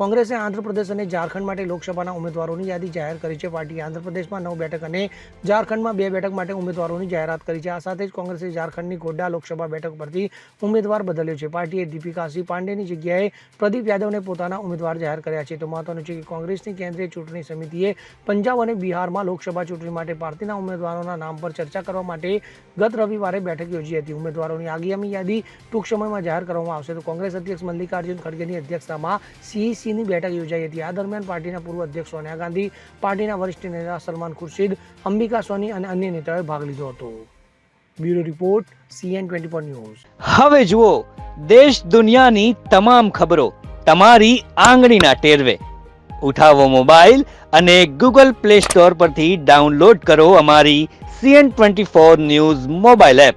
કોંગ્રેસે આંધ્રપ્રદેશ અને ઝારખંડ માટે લોકસભાના ઉમેદવારોની યાદી જાહેર કરી છે. પાર્ટીએ આંધ્રપ્રદેશમાં નવ બેઠક અને ઝારખંડમાં બે બેઠક માટે ઉમેદવારોની જાહેરાત કરી છે. આ સાથે જ કોંગ્રેસે ઝારખંડની ગોડ્ડા લોકસભા બેઠક પરથી ઉમેદવાર બદલ્યો છે. પાર્ટીએ દીપિકા સિંહ પાંડેની જગ્યાએ પ્રદીપ યાદવને પોતાના ઉમેદવાર જાહેર કર્યા છે. તો મહત્વનું છે કે કોંગ્રેસની કેન્દ્રીય ચૂંટણી સમિતિએ પંજાબ અને બિહારમાં લોકસભા ચૂંટણી માટે પાર્ટીના ઉમેદવારોના નામ પર ચર્ચા કરવા માટે ગત રવિવારે બેઠક યોજી હતી. ઉમેદવારોની આગામી યાદી ટૂંક સમયમાં જાહેર કરવામાં આવશે. તો કોંગ્રેસ અધ્યક્ષ મલ્લિકાર્જુન ખડગેની અધ્યક્ષતામાં સીઈસીની બેઠક યોજાઈ હતી. આ દરમિયાન પાર્ટીના પૂર્વ અધ્યક્ષ સોનિયા ગાંધી, પાર્ટીના વરિષ્ઠ નેતા સલમાન ખુરશીદ, અંબિકા સોની અને અન્ય નેતાઓએ ભાગ લીધો હતો. Bureau report, CN twenty four news. હવે જુઓ, દેશ દુનિયાની તમામ ખબરો તમારી આંગળીના ટેરવે. ઉઠાવો મોબાઈલ અને ગૂગલ પ્લે સ્ટોર પરથી ડાઉનલોડ કરો અમારી CN twenty four news mobile app.